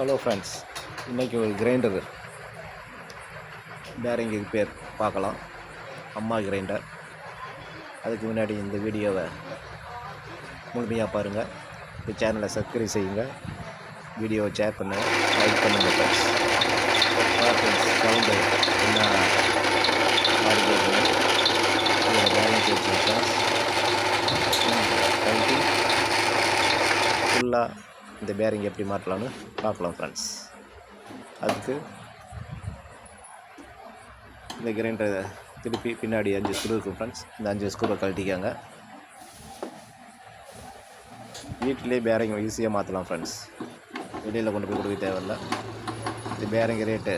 Hello friends இன்றைக்கி ஒரு grinder bearing பேர் பார்க்கலாம். அம்மா கிரைண்டர் அதுக்கு முன்னாடி இந்த வீடியோவை முழுமையாக பாருங்கள் இந்த சேனலை சப்ஸ்கிரைப் செய்யுங்க. வீடியோவை ஷேர் பண்ணுங்கள் லைக் பண்ணுங்கள் ஃப்ரெண்ட்ஸ் சவுண்டு என்ன மாறி இதில் பேரிங் ஃபுல்லாக இந்த பேரிங் எப்படி மாற்றலாம்னு பார்க்கலாம் ஃப்ரெண்ட்ஸ் அதுக்கு இந்த கிரைண்டரை திருப்பி பின்னாடி அஞ்சு ஸ்க்ரூ இருக்கும் ஃப்ரெண்ட்ஸ் இந்த அஞ்சு ஸ்க்ரூவை கழட்டிக்காங்க. வீட்டிலே பேரிங் ஈஸியாக மாற்றலாம் ஃப்ரெண்ட்ஸ் வெளியில் கொண்டு போய் கொடுக்க தேவையில்ல. இந்த பேரிங் ரேட்டு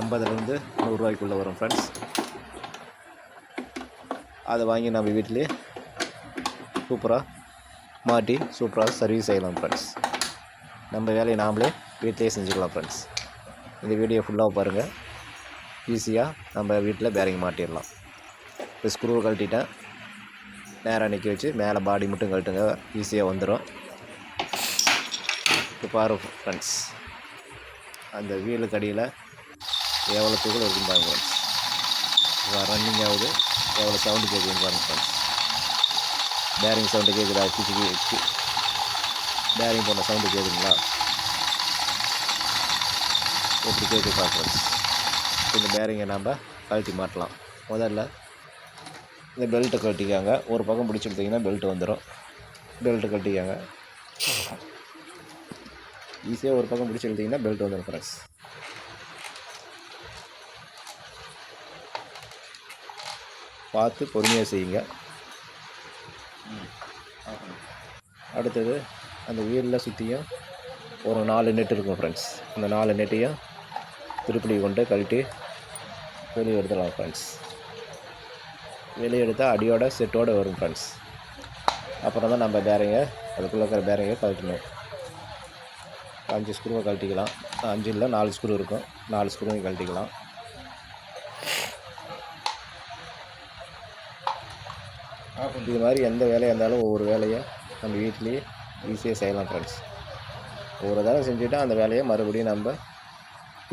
எண்பதுலேருந்து நூறுரூவாய்க்குள்ளே வரும் ஃப்ரெண்ட்ஸ் அதை வாங்கி நம்ம வீட்டிலே சூப்பராக மாட்டி சூப்பராக சர்வீஸ் செய்யலாம் ஃப்ரெண்ட்ஸ் நம்ம வேலையை நாமளே வீட்டிலேயே செஞ்சுக்கலாம் ஃப்ரெண்ட்ஸ் இந்த வீடியோ ஃபுல்லாக பாருங்கள் ஈஸியாக நம்ம வீட்டில் பேரிங் மாட்டிடலாம். இப்போ ஸ்க்ரூ கழட்டிட்டேன். நேராக நிற்க வச்சு மேலே பாடி மட்டும் கழட்டுங்க. ஈஸியாக வந்துடும் இப்போ பாரு ஃப்ரெண்ட்ஸ் அந்த வீலுக்கு அடியில் எவ்வளோ துகள் இருக்கும் பாருங்க ஃப்ரெண்ட்ஸ் ரன்னிங் ஆகுது. எவ்வளோ சவுண்டு கேட்குதுன்னு பாருங்க ஃப்ரெண்ட்ஸ் பேரிங் சவுண்டு கேட்குதா? கிச்சு கிச்சு பேரிங் போன சவுண்டு கேட்குதுங்களா எப்படி கேட்குது பார்க்குறது? இந்த பேரிங்கை நம்ம கழட்டி மாட்டலாம். முதல்ல இந்த பெல்ட்டை கழட்டிக்காங்க. ஒரு பக்கம் பிடிச்சி எடுத்திங்கன்னா பெல்ட் வந்துடும் பெல்ட்டு கழட்டிக்காங்க. ஈஸியாக ஒரு பக்கம் பிடிச்சி எடுத்திங்கன்னா பெல்ட் வந்துடும் ஃப்ரெண்ட்ஸ் பார்த்து பொறுமையாக செய்யுங்க. அடுத்தது அந்த வீலில் சுற்றியும் ஒரு நாலு நெட் இருக்கும் ஃப்ரெண்ட்ஸ் அந்த நாலு நெட்டையும் திருப்பி கொண்டு கழட்டி வெளியே எடுத்துடலாம் ஃப்ரெண்ட்ஸ் வெளியே எடுத்தால் அடியோட செட்டோடு வரும் ஃப்ரெண்ட்ஸ் அப்புறம் தான் நம்ம பேரங்க அதுக்குள்ளே இருக்கிற பேரிங்கை கழட்டணும். அஞ்சு ஸ்க்ரூவை கழட்டிக்கலாம். அஞ்சு இல்லை நாலு ஸ்க்ரூ இருக்கும். நாலு ஸ்க்ரூவையும் கழட்டிக்கலாம். இது மாதிரி எந்த வேலையாக இருந்தாலும் ஒவ்வொரு வேலையை நம்ம வீட்லேயே ஈஸியாக செய்யலாம் ஃப்ரெண்ட்ஸ் ஒரு தடவை செஞ்சுட்டா அந்த வேலையை மறுபடியும் நம்ம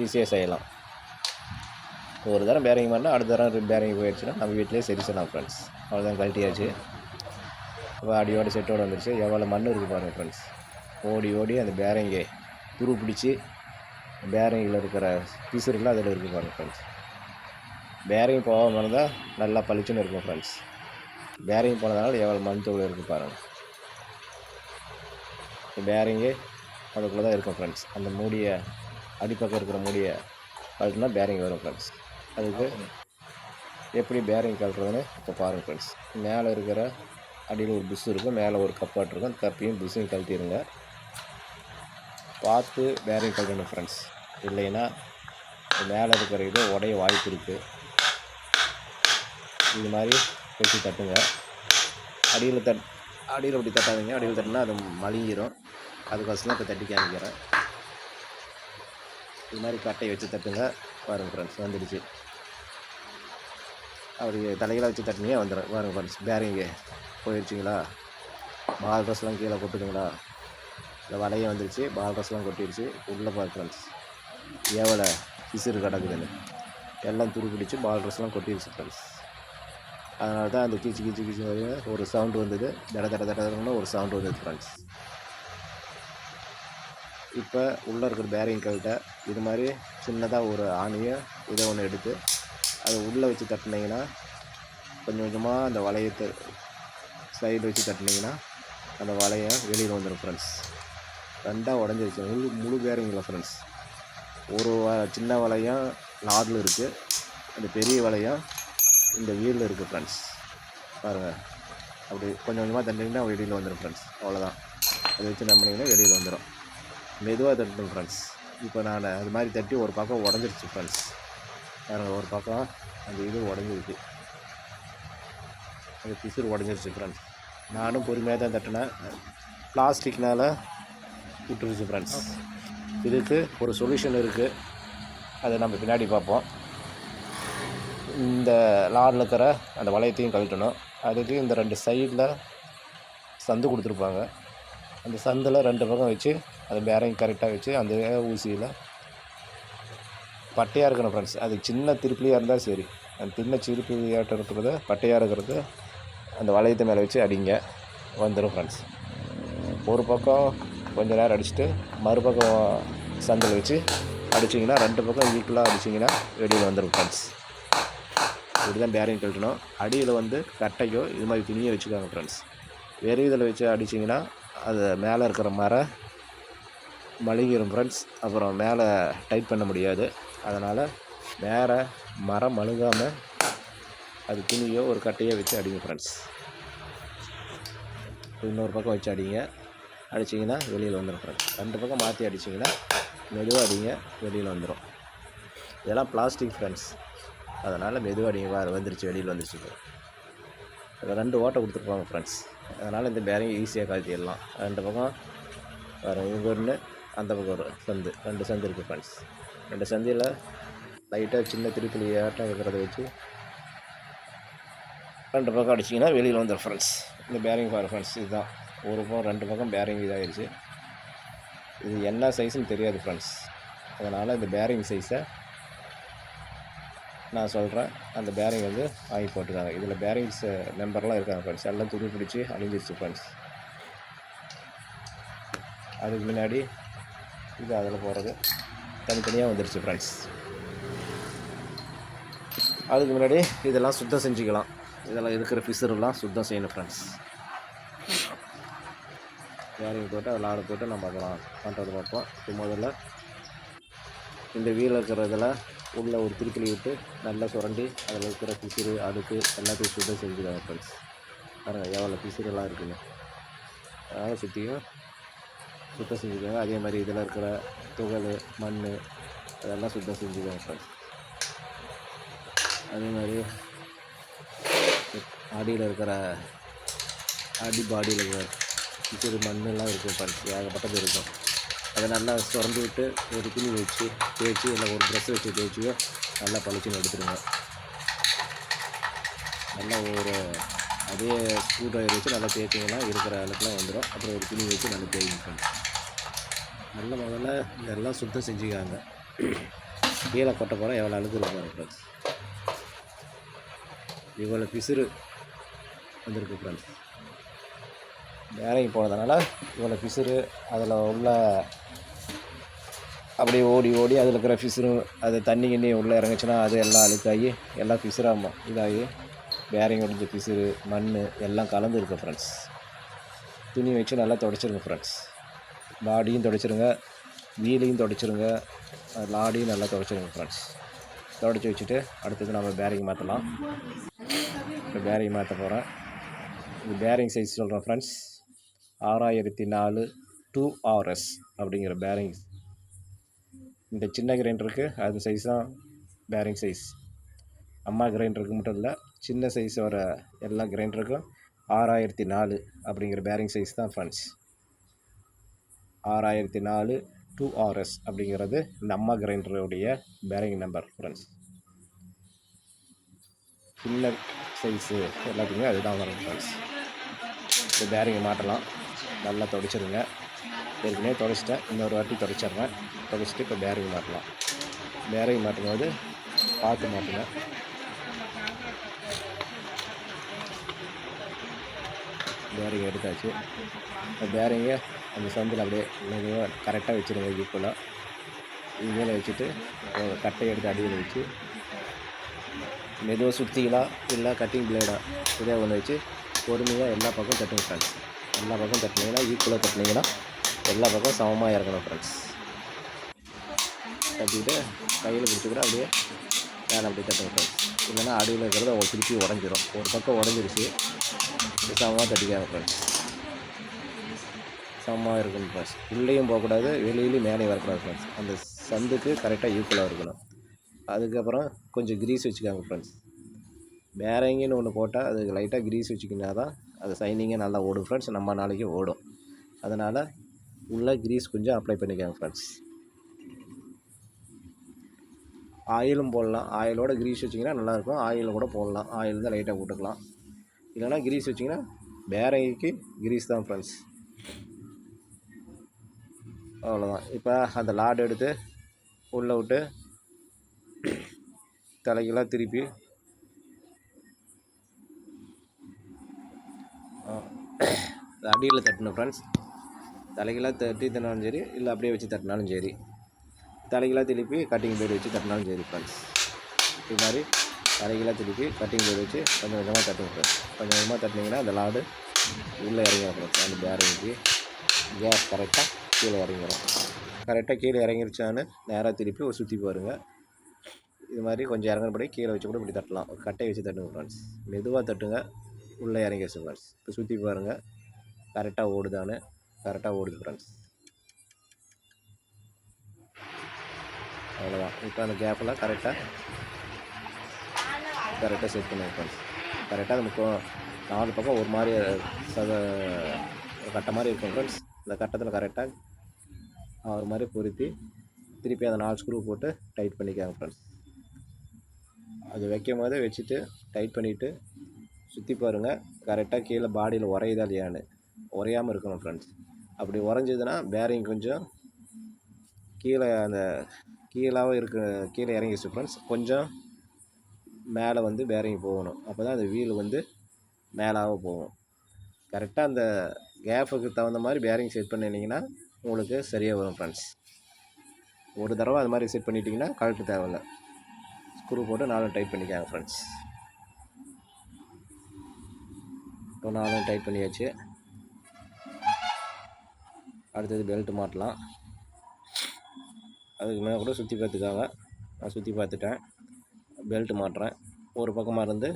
ஈஸியாக செய்யலாம். ஒரு தரம் பேரிங் பண்ணால் அடுத்த தரம் பேரிங் போயிடுச்சுன்னா நம்ம வீட்டிலே சரி செய்யலாம் ஃப்ரெண்ட்ஸ் அவ்வளோதான் கழட்டியாச்சு. இப்போ அடியோட செட்டோடு வந்துருச்சு. எவ்வளோ மண் இருக்குது பாருங்கள் ஃப்ரெண்ட்ஸ் ஓடி ஓடி அந்த பேரிங்கை துரு பிடிச்சி பேரிங்கில் இருக்கிற பிசுறுலாம் அதில் இருக்குது பாருங்கள் ஃப்ரெண்ட்ஸ் பேரிங் போகாமல் இருந்தால் நல்லா பளிச்சுன்னு இருக்கும் ஃப்ரெண்ட்ஸ் பேரிங் போனதுனால எவ்வளோ மண் தூள் இருக்குது பாருங்கள் பேரிங்கு அதுக்குள்ளே தான் இருக்கும் ஃப்ரெண்ட்ஸ் அந்த மூடியை அடிப்பக்கம் இருக்கிற மூடியை கழட்டினா பேரிங் வரும் ஃப்ரெண்ட்ஸ் அதுக்கு எப்படி பேரிங் கழட்டுறதுன்னு இப்போ பாருங்கள் ஃப்ரெண்ட்ஸ் மேலே இருக்கிற அடியில் ஒரு புஷ் இருக்கும் மேலே ஒரு கப்பாட் இருக்கும். அந்த கப்பையும் புஷ்ஷையும் கழட்டிடுங்க பார்த்து பேரிங் கழட்டணும் ஃப்ரெண்ட்ஸ் இல்லைன்னா மேலே இருக்கிற இது உடைய வாய்ப்பு இருக்குது இது மாதிரி வச்சு தட்டுங்க. அடியில் தட் அடியில் அப்படி தட்டாதீங்க. அடியில் தட்டினா அது மலிங்கிரும் அதுக்கோசரம் இப்போ தட்டி காமிக்கிறேன். இது மாதிரி கட்டையை வச்சு தட்டுங்க. பாருங்கள் ஃப்ரெண்ட்ஸ் வந்துடுச்சு. அப்படி தலையில் வச்சு தட்டினே வந்துடும் பாருங்கள் ஃப்ரெண்ட்ஸ் பேரிங்கு போயிடுச்சிங்களா பால் ட்ரெஸ்லாம் கீழே கொட்டுதுங்களா? இந்த வலையும் வந்துடுச்சு பால் ட்ரெஸ்லாம் கொட்டிடுச்சு உள்ளே பாரு ஃப்ரெண்ட்ஸ் எவ்வளோ சிசுறு கிடக்குதுன்னு. எல்லாம் துரு பிடிச்சி பால் ட்ரெஸ்லாம் கொட்டிடுச்சு ஃப்ரெண்ட்ஸ் அதனால தான் அந்த கீச்சு கீச்சு கீச்சு ஒரு சவுண்டு வந்தது. தட தட தடன்னு ஒரு சவுண்டு வந்தது ஃப்ரெண்ட்ஸ் இப்போ உள்ளே இருக்கிற பேரிங் கவிட்ட இது மாதிரி சின்னதாக ஒரு ஆணியை இதை ஒன்று எடுத்து அதை உள்ளே வச்சு தட்டினீங்கன்னா கொஞ்சம் கொஞ்சமாக அந்த வளையத்தை ஸ்லைடு வச்சு தட்டினீங்கன்னா அந்த வளையம் வெளியில் வந்துடும் ஃப்ரெண்ட்ஸ் ரெண்டாக உடஞ்சிருச்சு. முழு முழு பேரிங் இல்லை ஃப்ரெண்ட்ஸ் ஒரு வ- சின்ன வளையம் லாடில் இருக்குது அந்த பெரிய வளையம் இந்த வீலில் இருக்குது ஃப்ரெண்ட்ஸ் பாருங்கள் அப்படி கொஞ்சம் கொஞ்சமாக தண்டிங்கன்னா வெளியில் வந்துடும் ஃப்ரெண்ட்ஸ் அவ்வளோதான் அதை வச்சு நம்பினீங்கன்னா வெளியில் வந்துடும் மெதுவாக தட்டணும் ஃப்ரெண்ட்ஸ் இப்போ நான் அது மாதிரி தட்டி ஒரு பக்கம் உடஞ்சிருச்சு ஃப்ரெண்ட்ஸ் பாருங்கள் ஒரு பக்கம் அந்த இது உடஞ்சிருக்கு. அந்த பிசுறு உடஞ்சிருச்சு ஃப்ரெண்ட்ஸ் நானும் பொறுமையாக தான் தட்டினேன். பிளாஸ்டிக்னால் விட்டுருச்சு ஃப்ரெண்ட்ஸ் இதுக்கு ஒரு சொல்யூஷன் இருக்குது அதை நம்ம பின்னாடி பார்ப்போம். இந்த லாரில் இருக்கிற அந்த வளையத்தையும் கழட்டணும். அதுக்கு இந்த ரெண்டு சைடில் சந்து கொடுத்துருப்பாங்க. அந்த சந்தில் ரெண்டு பக்கம் வச்சு அது பேரையும் கரெக்டாக வச்சு அந்த ஊசியில் பட்டையாக இருக்கணும் ஃப்ரெண்ட்ஸ் அது சின்ன திருப்பிலியாக இருந்தால் சரி. அந்த சின்ன திருப்பிலியாட்டம் இருக்கிறது பட்டையாக இருக்கிறது அந்த வளையத்தை மேலே வச்சு அடிங்க. வந்துடும் ஃப்ரெண்ட்ஸ் ஒரு பக்கம் கொஞ்சம் நேரம் அடிச்சுட்டு மறுபக்கம் சந்தில் வச்சு அடிச்சிங்கன்னா ரெண்டு பக்கம் ஈக்குவலாக அடிச்சிங்கன்னா வெளியில் வந்துடும் ஃப்ரெண்ட்ஸ் இப்படி தான் பேரிங் கழட்டணும். அடியில் வந்து கட்டையோ இது மாதிரி துணியை வச்சுக்கோங்க ஃப்ரெண்ட்ஸ் வெறும் இதில் வச்சு அடிச்சிங்கன்னா அது மேலே இருக்கிற மரம் மழுகிடும் ஃப்ரெண்ட்ஸ் அப்புறம் மேலே டைட் பண்ண முடியாது. அதனால் வேறு மரம் மழுகாமல் அது துணியோ ஒரு கட்டையோ வச்சு அடிங்க ஃப்ரெண்ட்ஸ் இன்னொரு பக்கம் வச்சு அடிங்க. அடிச்சிங்கன்னா வெளியில் வந்துடும் ஃப்ரெண்ட்ஸ் ரெண்டு பக்கம் மாற்றி அடிச்சிங்கன்னா மெதுவாக அடிங்க வெளியில் வந்துடும் இதெல்லாம் பிளாஸ்டிக் ஃப்ரெண்ட்ஸ் அதனால் மெதுவாக நீங்கள் வா வந்துருச்சு வெளியில் வந்துருச்சு ரெண்டு ஓட்டை கொடுத்துருப்பாங்க ஃப்ரெண்ட்ஸ் அதனால் இந்த பேரிங் ஈஸியாக கழட்டிடலாம். ரெண்டு பக்கம் வேறு இவங்க ஒன்று அந்த பக்கம் ஒரு சந்து. ரெண்டு சந்து இருக்குது ஃப்ரெண்ட்ஸ் ரெண்டு சந்தியில் லைட்டாக சின்ன திருப்பி ஆட்டம் இருக்கிறத வச்சு ரெண்டு பக்கம் அடிச்சிங்கன்னா வெளியில் வந்துடும் ஃப்ரெண்ட்ஸ் இந்த பேரிங் பாரு ஃப்ரெண்ட்ஸ் இதுதான். ஒரு பக்கம் ரெண்டு பக்கம் பேரிங் இதாகிடுச்சு இது என்ன சைஸுன்னு தெரியாது ஃப்ரெண்ட்ஸ் அதனால் இந்த பேரிங் சைஸை நான் சொல்கிறேன் அந்த பேரிங் வந்து வாங்கி போட்டுருக்காங்க இதில் பேரிங்ஸ் மெம்பர்லாம் இருக்காங்க ஃப்ரெண்ட்ஸ் எல்லாம் துணி பிடிச்சி அழிஞ்சிருச்சு ஃப்ரெண்ட்ஸ் அதுக்கு முன்னாடி இது அதில் போகிறது தனித்தனியாக வந்துருச்சு ஃப்ரெண்ட்ஸ் அதுக்கு முன்னாடி இதெல்லாம் சுத்தம் செஞ்சுக்கலாம். இதெல்லாம் இருக்கிற ஃபிஷர்லாம் சுத்தம் செய்யணும் ஃப்ரெண்ட்ஸ் பேரிங் போட்டு அதில் ஆடு போட்டு நம்ம அதெல்லாம் பண்ணுறது பார்ப்போம். இப்போ முதல்ல இந்த வீல் இருக்கிறதுல உள்ளே ஒரு திருக்கிளி விட்டு நல்லா சுரண்டி அதில் இருக்கிற பிசிறு அடுக்கு எல்லாத்தையும் சுத்தம் செஞ்சுக்காங்க ஃப்ரெண்ட்ஸ் பாருங்கள் எவ்வளோ பிசிறுலாம் இருக்குங்க. அதனால் சுற்றியும் சுத்தம் செஞ்சுக்கோங்க அதே மாதிரி இதில் இருக்கிற துகள் மண் அதெல்லாம் சுத்தம் செஞ்சுக்கோங்க ஃப்ரெண்ட்ஸ் அதே மாதிரி அடியில் இருக்கிற அடி பாடியில் இருக்கிற பிசிறு மண்ணெல்லாம் இருக்கும் ஃப்ரெண்ட்ஸ் ஏகப்பட்டது இருக்கும். அதை நல்லா சுரண்டி விட்டு ஒரு துணி வச்சு தேய்ச்சி இல்லை ஒரு ப்ரெஷ் வச்சு தேய்ச்சியோ நல்லா பளிச்சுன்னு எடுத்துருங்க. நல்லா ஒரு அதே ஸ்க்ரூ ட்ரைவர் வச்சு நல்லா தேய்ச்சிங்கன்னா இருக்கிற அளவுக்குலாம் வந்துடும் அப்புறம் ஒரு துணி வச்சு நல்லா தேய்ங்க நல்ல முதல்ல இதெல்லாம் சுத்தம் செஞ்சுக்காங்க. கீழே கொட்ட போகிற எவ்வளோ அழுக்கு இருக்கும் ஃப்ரெண்ட்ஸ் இவ்வளோ பிசுறு வந்திருக்கு ஃப்ரெண்ட்ஸ் வேலைக்கு போனதுனால இவ்வளோ பிசுறு அதில் உள்ள அப்படியே ஓடி ஓடி அதில் இருக்கிற பிசுறு அது தண்ணி கிண்ணி உள்ளே இறங்குச்சுன்னா அது எல்லாம் அழுக்காகி எல்லாம் பிசுறாம இதாகி பேரிங் ஒடிஞ்ச பிசுறு மண் எல்லாம் கலந்து இருக்கு ஃப்ரெண்ட்ஸ் துணி வச்சு நல்லா துடைச்சிருங்க ஃப்ரெண்ட்ஸ் பாடியும் தொடச்சிருங்க வீலையும் துடைச்சிருங்க லாடியும் நல்லா துடைச்சிருங்க ஃப்ரெண்ட்ஸ் தொடச்சி வச்சுட்டு அடுத்தது நம்ம பேரிங் மாற்றலாம் இப்போ பேரிங் மாற்ற போகிறேன் இது பேரிங் சைஸ் சொல்கிறேன் ஃப்ரெண்ட்ஸ் ஆறாயிரத்தி நாலு டூ ஆர்எஸ் அப்படிங்கிற பேரிங் இந்த சின்ன கிரைண்டருக்கு அது சைஸ் தான் பேரிங் சைஸ் அம்மா கிரைண்டருக்கு மட்டும் இல்லை சின்ன சைஸ் வர எல்லா கிரைண்டருக்கும் ஆறாயிரத்தி நாலு அப்படிங்கிற பேரிங் சைஸ் தான் ஃப்ரெண்ட்ஸ் ஆறாயிரத்தி நாலு டூ ஆர்எஸ் அப்படிங்கிறது இந்த அம்மா கிரைண்டருடைய பேரிங் நம்பர் ஃப்ரெண்ட்ஸ் சின்ன சைஸு எல்லாத்துக்குமே அதுதான் வரும் ஃப்ரெண்ட்ஸ் இந்த பேரிங்கை மாட்டலாம் நல்லா துடைச்சிருங்க. ஏற்கனவே தொலைச்சிட்டேன் இன்னொரு வாட்டி தொலைச்சிட்றேன் தொலைச்சிட்டு இப்போ பேரிங் மாட்டலாம் பேரிங் மாட்டும் போது பார்த்து மாட்டுங்க பேரிங் எடுத்தாச்சு. இப்போ பேரிங்கை அந்த சந்தில் அப்படியே மெதுவாக கரெக்டாக வச்சுருங்க ஈக்குவலாக இது மேலே வச்சுட்டு கட்டையை எடுத்து அடியில் வச்சு மெதுவாக சுற்றிக்கலாம் இல்லை கட்டிங் பிளேடாக இதே ஒன்று வச்சு பொறுமையாக எல்லா பக்கம் தட்டுங்க எல்லா பக்கம் தட்டினீங்கன்னா ஈக்குவலாக தட்டினீங்கன்னா எல்லா பக்கம் சமமாக இறக்கணும் ஃப்ரெண்ட்ஸ் தட்டிக்கிட்டு கையில் பிடிச்சிக்கிற அப்படியே வேலை அப்படியே தட்டுங்க ஃப்ரெண்ட்ஸ் இல்லைன்னா அடியில் இருக்கிறத அவங்க திருப்பி உடஞ்சிரும். ஒரு பக்கம் உடஞ்சிருச்சு. இது சமமாக தட்டிக்காங்க ஃப்ரெண்ட்ஸ் சமமாக இருக்கணும் ஃப்ரெண்ட்ஸ் உள்ளேயும் போகக்கூடாது வெளியிலையும் மேலேயும் வரக்கூடாது ஃப்ரெண்ட்ஸ் அந்த சந்துக்கு கரெக்டாக ஈக்குவலாக இருக்கணும். அதுக்கப்புறம் கொஞ்சம் கிரீஸ் வச்சுக்காங்க ஃப்ரெண்ட்ஸ் பேரங்கின்னு ஒன்று போட்டால் அதுக்கு லைட்டாக கிரீஸ் வச்சுக்கினா தான் அது சைனிங்காக நல்லா ஓடும் ஃப்ரெண்ட்ஸ் நம்ம நாளைக்கு ஓடும். அதனால் உள்ள கிரீஸ் கொஞ்சம் அப்ளை பண்ணிக்கோங்க ஃப்ரெண்ட்ஸ் ஆயிலும் போடலாம். ஆயிலோட கிரீஸ் வச்சிங்கன்னா நல்லாயிருக்கும். ஆயிலில் கூட போடலாம். ஆயில் தான் லைட்டாக போட்டுக்கலாம். இல்லைனா கிரீஸ் வச்சிங்கன்னா பேரங்கிக்கு கிரீஸ் தான் ஃப்ரெண்ட்ஸ் அவ்வளோதான் இப்போ அந்த லாடு எடுத்து உள்ளே விட்டு தலைக்கெல்லாம் திருப்பி அடியில் தட்டணும் ஃப்ரெண்ட்ஸ் தலைகளாக தட்டி தட்டினாலும் சரி இல்லை அப்படியே வச்சு தட்டினாலும் சரி. தலைகளாக திருப்பி கட்டிங் பிளேடு வச்சு தட்டினாலும் சரி ஃப்ரெண்ட்ஸ் இது மாதிரி தலைகளாக திருப்பி கட்டிங் பிளேடு வச்சு கொஞ்சம் கொஞ்சமாக தட்டுங்க ஃப்ரெண்ட்ஸ் கொஞ்சம் கொஞ்சமாக தட்டினீங்கன்னா அந்த லாடு உள்ளே இறங்கிடும் ஃப்ரெண்ட்ஸ் அந்த பேரங்கி கேஸ் கரெக்டாக கீழே இறங்கிடும் கரெக்டாக கீழே இறங்கிருச்சான்னு நேராக திருப்பி ஒரு சுற்றி பாருங்கள் இது மாதிரி கொஞ்சம் இறங்குறபடி கீழே வச்சு கூட இப்படி தட்டலாம். ஒரு கட்டையை வச்சு தட்டுங்க ஃப்ரெண்ட்ஸ் மெதுவாக தட்டுங்க. உள்ளே இறங்கிடுச்சு ஃப்ரெண்ட்ஸ் இப்போ சுற்றி பாருங்கள் கரெக்டாக ஓடுதான்னு கரெக்டாக ஓடுது ஃப்ரெண்ட்ஸ் அவ்வளோதான் இப்போ அந்த கேப்பெல்லாம் கரெக்டாக கரெக்டாக செட் பண்ணுங்க ஃப்ரெண்ட்ஸ் கரெக்டாக அது முக்கியம் நாலு பக்கம் ஒரு மாதிரி சத கட்டை மாதிரி இருக்கும் ஃப்ரெண்ட்ஸ் இந்த கட்டத்தில் கரெக்டாக ஒரு மாதிரி பொருத்தி திருப்பி அந்த நாலு ஸ்க்ரூ போட்டு டைட் பண்ணிக்காங்க ஃப்ரெண்ட்ஸ் அது வைக்கும் போதே வச்சுட்டு டைட் பண்ணிவிட்டு சுற்றி பாருங்கள் கரெக்டாக கீழே பாடியில் உரையுதா இல்லையான்னு. உரையாமல் இருக்கணும் ஃப்ரெண்ட்ஸ் அப்படி உறைஞ்சதுன்னா பேரிங் கொஞ்சம் கீழே அந்த கீழாகவும் இருக்க கீழே இறங்கிடுச்சு ஃப்ரெண்ட்ஸ் கொஞ்சம் மேலே வந்து பேரிங் போகணும். அப்போ தான் அந்த வீல் வந்து மேலாக போகும். கரெக்டாக அந்த கேஃபுக்கு தகுந்த மாதிரி பேரிங் செட் பண்ணிட்டீங்கன்னா உங்களுக்கு சரியாக வரும் ஃப்ரெண்ட்ஸ் ஒரு தடவை அது மாதிரி செட் பண்ணிட்டீங்கன்னா கழட்டு தேவையில்லை. ஸ்க்ரூ போட்டு நாலும் டைட் பண்ணிக்காங்க ஃப்ரெண்ட்ஸ் இப்போ நாலும் டைட் பண்ணியாச்சு. அடுத்தது பெல்ட் மாட்டலாம். அதுக்கு மேலே கூட சுற்றி பார்த்துக்காங்க நான் சுற்றி பார்த்துட்டேன் பெல்ட் மாட்டுறேன். ஒரு பக்கமாக இருந்து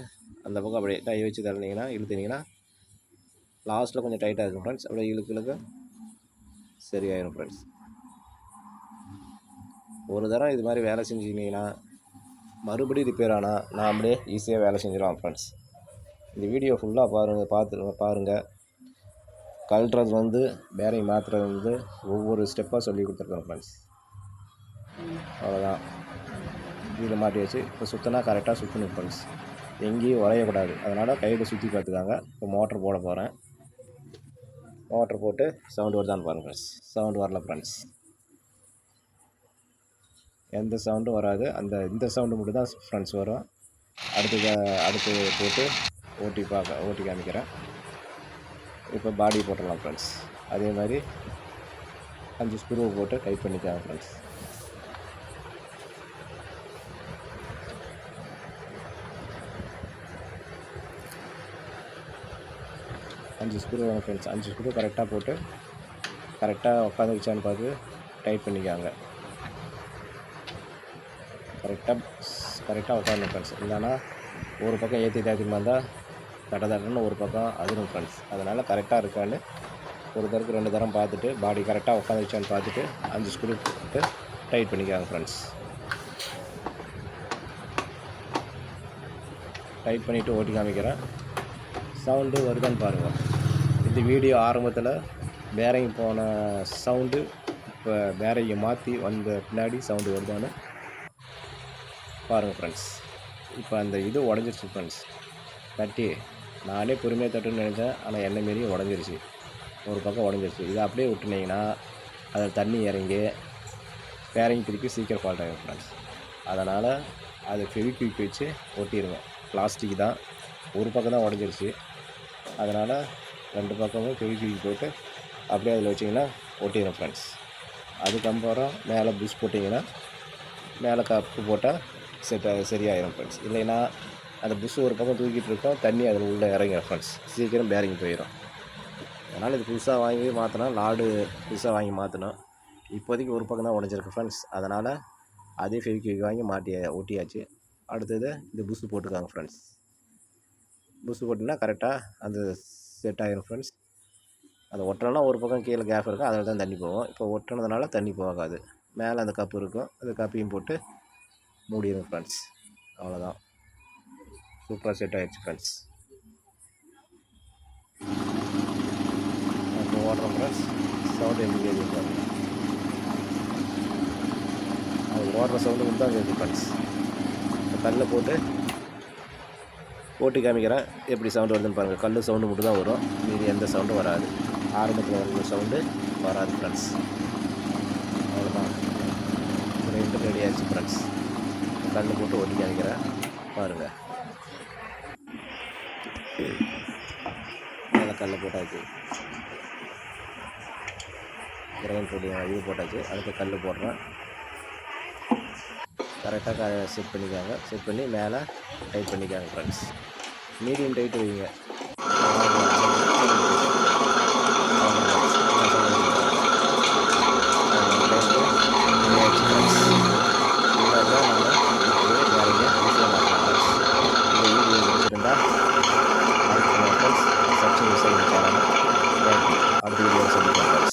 அந்த பக்கம் அப்படியே கை வச்சு தரணிங்கன்னா இழுத்துனீங்கன்னா லாஸ்ட்டில் கொஞ்சம் டைட்டாக இருக்கும் ஃப்ரெண்ட்ஸ் அப்படியே இழுக்கு இழுக்க சரியாயிடும் ஃப்ரெண்ட்ஸ் ஒரு தரம் இது மாதிரி வேலை செஞ்சுக்கினீங்கன்னா மறுபடியும் ரிப்பேர் ஆனால் நான் அப்படியே ஈஸியாக வேலை செஞ்சிடலாம் ஃப்ரெண்ட்ஸ் இந்த வீடியோ ஃபுல்லாக பாருங்கள் பார்த்து பாருங்கள் கழட்டுறது வந்து பேரிங் மாற்றுறது வந்து ஒவ்வொரு ஸ்டெப்பாக சொல்லி கொடுத்துருக்கோம் ஃப்ரெண்ட்ஸ் அவ்வளோதான் இதில் மாட்டி வச்சு இப்போ சுற்றினா கரெக்டாக சுற்றணும் ஃப்ரெண்ட்ஸ் எங்கேயும் உடையக்கூடாது அதனால் கையில் சுற்றி பார்த்துக்காங்க. இப்போ மோட்ரு போட போகிறேன் மோட்ரு போட்டு சவுண்டு வருதான்னு பாருங்கள் ஃப்ரெண்ட்ஸ் சவுண்டு வரல ஃப்ரெண்ட்ஸ் எந்த சவுண்டும் வராது. அந்த இந்த சவுண்டு மட்டும் தான் ஃப்ரெண்ட்ஸ் வரும். அடுத்து அடுத்து போட்டு ஓட்டி பார்க்க ஓட்டி காமிக்கிறேன். இப்போ பாடி போட்டுடலாம் ஃப்ரெண்ட்ஸ் அதே மாதிரி அஞ்சு ஸ்க்ரூவை போட்டு டைட் பண்ணிக்கலாம் ஃப்ரெண்ட்ஸ் அஞ்சு ஸ்க்ரூ வேணும் ஃப்ரெண்ட்ஸ் அஞ்சு ஸ்க்ரூ கரெக்டாக போட்டு கரெக்டாக உட்காந்துக்கிச்சான்னு பார்த்து டைட் பண்ணிக்காங்க. கரெக்டாக கரெக்டாக உட்காந்து ஃப்ரெண்ட்ஸ் இல்லைன்னா ஒரு பக்கம் ஏற்றி தாத்திமா இருந்தால் தட தடன்னு ஒரு பக்கம் அதிரும் ஃப்ரெண்ட்ஸ் அதனால் கரெக்டாக இருக்கான்னு ஒரு தரக்கு ரெண்டு தரம் பார்த்துட்டு பாடி கரெக்டாக உட்காந்துச்சான்னு பார்த்துட்டு அஞ்சு ஸ்க்ரூ போட்டு டைட் பண்ணிக்காங்க ஃப்ரெண்ட்ஸ் டைட் பண்ணிவிட்டு ஓட்டி காமிக்கிறேன். சவுண்டு வருதான்னு பாருங்கள் இந்த வீடியோ ஆரம்பத்தில் பேரிங் போன சவுண்டு இப்போ பேரிங்கை மாற்றி வந்த பின்னாடி சவுண்டு வருதான்னு பாருங்கள் ஃப்ரெண்ட்ஸ் இப்போ அந்த இது உடஞ்சிருச்சு ஃப்ரெண்ட்ஸ் தட்டி நானே பொறுமையாக தட்டுன்னு நினச்சேன். ஆனால் எண்ணெய் மாரியும் உடஞ்சிருச்சு. ஒரு பக்கம் உடஞ்சிருச்சு. இதை அப்படியே விட்டுனீங்கன்னா அதில் தண்ணி இறங்கி பேரிங் திருப்பி சீக்கிரம் ஃபால்ட் ஆகிடும் ஃப்ரெண்ட்ஸ் அதனால் அதை ஃபெவிக்விக் வச்சு ஒட்டிடுங்க பிளாஸ்டிக் தான். ஒரு பக்கம் தான் உடஞ்சிருச்சு. அதனால் ரெண்டு பக்கமும் ஃபெவிக்விக் போட்டு அப்படியே அதில் வச்சிங்கன்னா ஒட்டிடும் ஃப்ரெண்ட்ஸ் அதுக்கப்புறம் மேலே புஷ் போட்டிங்கன்னா மேலே கப்பு போட்டால் செட் சரியாயிடும் ஃப்ரெண்ட்ஸ் இல்லைன்னா அந்த புஷ் ஒரு பக்கம் தூக்கிட்டு இருக்கோம் தண்ணி அதில் உள்ளே இறங்கிடும் ஃப்ரெண்ட்ஸ் சீக்கிரம் பேரிங் போயிடும் அதனால் இது புதுசாக வாங்கி மாற்றினா லாடு புதுசாக வாங்கி மாற்றணும் இப்போதைக்கு ஒரு பக்கம் தான் உடஞ்சிருக்கு ஃப்ரெண்ட்ஸ் அதனால் அதே ஃபெவிக்விக் வாங்கி மாட்டி ஒட்டியாச்சு அடுத்தது இந்த புஷ் போட்டுக்காங்க ஃப்ரெண்ட்ஸ் புஷ் போட்டிங்கன்னா கரெக்டாக அந்த செட் ஆகிடும் ஃப்ரெண்ட்ஸ் அது ஒட்டணும்னா ஒரு பக்கம் கீழே கேப் இருக்கும் அதில் தான் தண்ணி போகும். இப்போ ஒட்டினதுனால தண்ணி போகாது. மேலே அந்த கப்பு இருக்கும் அந்த கப்பையும் போட்டு மூடிடும் ஃப்ரெண்ட்ஸ் அவ்வளோதான் சூப்பராக செட் ஆகிடுச்சு ஃப்ரெண்ட்ஸ் இப்போ ஓடுறோம் ஃப்ரெண்ட்ஸ் சவுண்ட் எப்படி கேட்குது பாருங்க. அது ஓடுற சவுண்டு மட்டும் தான் கேட்குது ஃப்ரெண்ட்ஸ் இப்போ கல்லில் போட்டு போட்டு காமிக்கிறேன். எப்படி சவுண்டு வருதுன்னு பாருங்கள் கல் சவுண்டு மட்டும் தான் வரும். மீதி எந்த சவுண்டும் வராது. ஆரம்பத்தில் வர சவுண்டு வராது ஃப்ரெண்ட்ஸ் போட்டாச்சு ஃப்ரெண்ட்ஸ் கல் போட்டு ஒட்டி காமிக்கிறேன். பாருங்கள் மேலே கல் போட்டாச்சு கிரைண்ட் இது போட்டாச்சு. அதுக்கு கல் போடுறேன். கரெக்டாக செட் பண்ணிக்காங்க. செட் பண்ணி மேலே டைட் பண்ணிக்காங்க ஃப்ரெண்ட்ஸ் மீடியம் டைட் வைங்க.